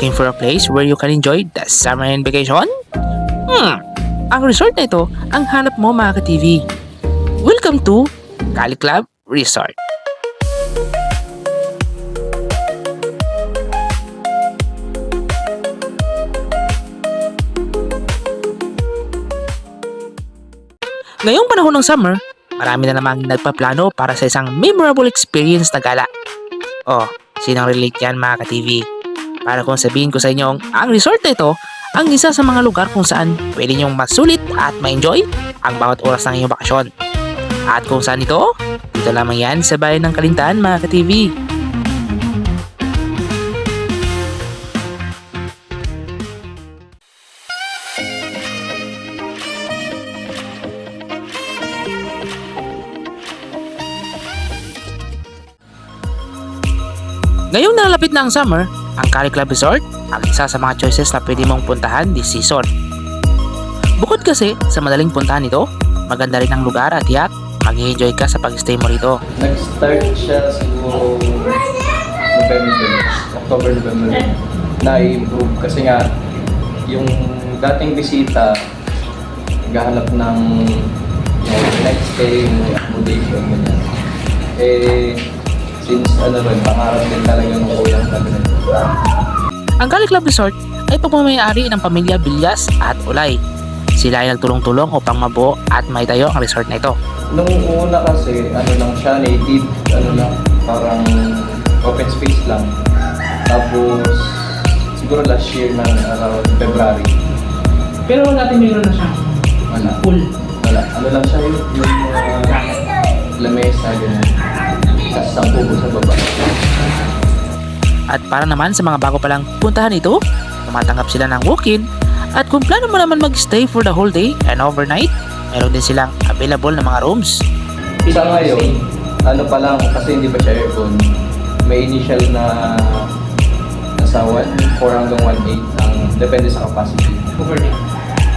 Looking for a place where you can enjoy the summer and vacation? Hmm, ang resort na ito ang hanap mo mga ka-TV. Welcome to Cali Club Resort. Ngayong panahon ng summer, marami na namang nagpaplano para sa isang memorable experience na gala. Oh, sinang relate yan mga ka-TV? Para kung sabihin ko sa inyo ang resort ito ang isa sa mga lugar kung saan pwede nyong masulit at ma-enjoy ang bawat oras ng inyong bakasyon. At kung saan ito? Dito lamang yan sa bayan ng Kalintaan mga ka-TV. Ngayong nalalapit na ang summer, ang Cali Club Resort ang isa sa mga choices na pwede mong puntahan this season. Bukod kasi sa madaling puntahan ito, maganda rin ang lugar at tiyak mag-enjoy ka sa pag-stay mo rito. Nag-start siya siguro November, October, November. Na-improve kasi nga yung dating bisita naghahanap ng yung next stay, yung accommodation, ganyan. Eh, since ano rin, pangarap din talaga ng kulang talaga. Ang Cali Club Resort ay pagmamayari ng pamilya Bilyas at Ulay. Sila ay nagtulong-tulong upang mabuo at maitayo ang resort na ito. Nung una kasi, ano lang siya, native, ano lang, parang open space lang. Tapos, siguro last year ng around February, Pero dati mayroon na siyang wala. pool. Wala. Ano lang siya yung, yung uh, lamesa, gano'n. Tapos sa baba. At para naman sa mga bago palang puntahan ito, tumatanggap sila ng walk-in at kung plano mo naman mag-stay for the whole day and overnight, meron din silang available na mga rooms. Sa ngayon, ano pa lang, kasi hindi pa siya aircon, may initial na nasa 1, 4 hanggang 1.8 ang depende sa capacity. Overnight.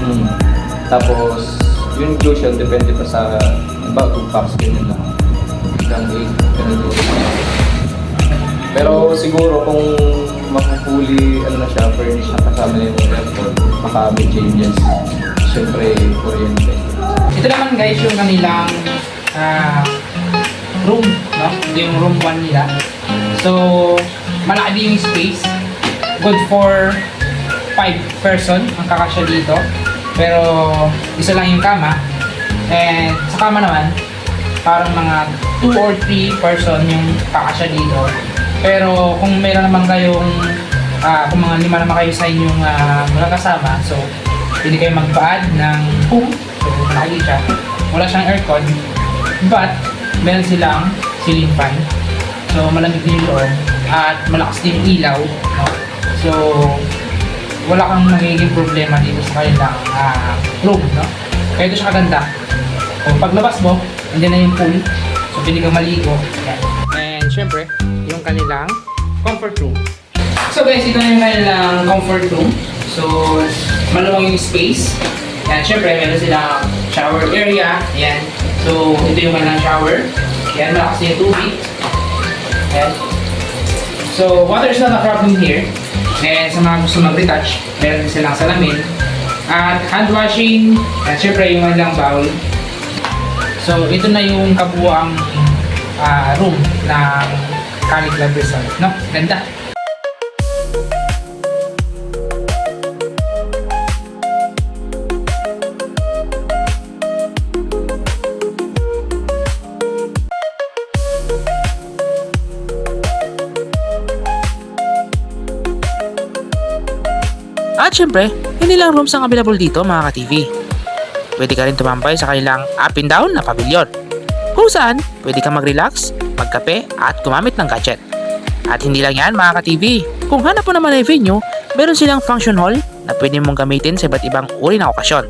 Hmm. Tapos, yung inclusion depende pa sa, ba, 2 packs ganyan lang. Hanggang 8, ganun din. Pero siguro kung makukuli, ano na siya, furnish na kasama na yung aircon, baka may changes. Siyempre, kuryente. Ito naman guys yung kanilang ah, room, no? Yung room 1 nila. So, malaki yung space. Good for 5 person ang kakasya dito. Pero, isa lang yung kama. And sa kama naman, parang mga 2 or 3 person yung kakasya dito. Pero kung meron naman kayong, ah, kung mga lima naman kayo sa inyong ah, mga kasama, so pwede kayo mag-add ng pool. So, malaki siya. Wala siyang aircon. But, meron silang ceiling fan. So, malamig din yung. At malakas din yung ilaw. No? So, wala kang magiging problema dito sa kanilang ah, room. No? Kaya ito siya kaganda. O, paglabas mo, andyan na yung pool. So, pwede kang maligo. Yan. And, syempre, yung kanilang comfort room. So guys, ito na yung kanilang comfort room. So, maluwang yung space. Yan, syempre, meron silang shower area. Yan. So, ito yung kanilang shower. Yan, malakas yung tubig. Yan. So, water is not a problem here. And sa mga gusto mag-retouch, meron din silang salamin. At hand washing, at syempre yung kanilang bowl. So, ito na yung kabuang ah, room ng Cali Club Resort. No? Ganda. At syempre, hindi lang rooms ang available dito mga ka-TV. Pwede ka rin tumambay sa kanilang up and down na pavilion. Kung saan, pwede kang mag-relax, magkape at gumamit ng gadget. At hindi lang yan mga ka-TV. Kung hanap mo naman ay venue, meron silang function hall na pwede mong gamitin sa iba't ibang uri ng okasyon.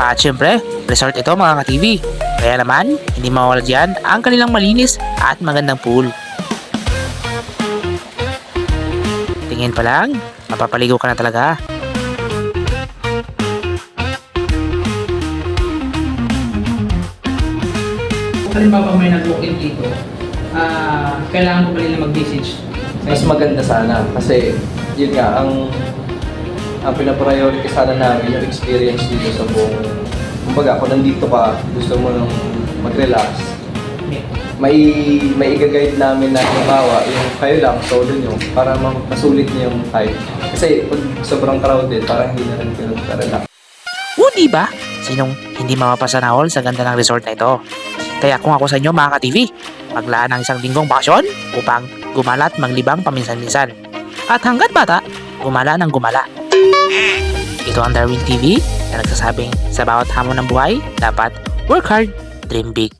At syempre, resort ito mga ka-TV. Kaya naman, hindi mawala dyan ang kanilang malinis at magandang pool. Tingin pa lang, mapapaligo ka na talaga. Halimbawa may nag-walk-in dito, ah, kailangan ko ba nila mag-message? Mas maganda sana kasi yun nga ang ang pinapriority sana namin yung experience dito sa buong kumbaga kung nandito ka gusto mo nung mag-relax may may i-guide namin na halimbawa yung kayo lang solo nyo para ma- masulit niyo yung type kasi pag sobrang crowded parang hindi na rin kayo relax O di ba? Sinong hindi mapapasanahol sa ganda ng resort na ito? Kaya kung ako sa inyo mga ka-TV, maglaan ng isang linggong bakasyon upang gumala at maglibang paminsan-minsan. At hanggat bata, gumala ng gumala. Ito ang Darwin TV na nagsasabing sa bawat hamon ng buhay, dapat work hard, dream big.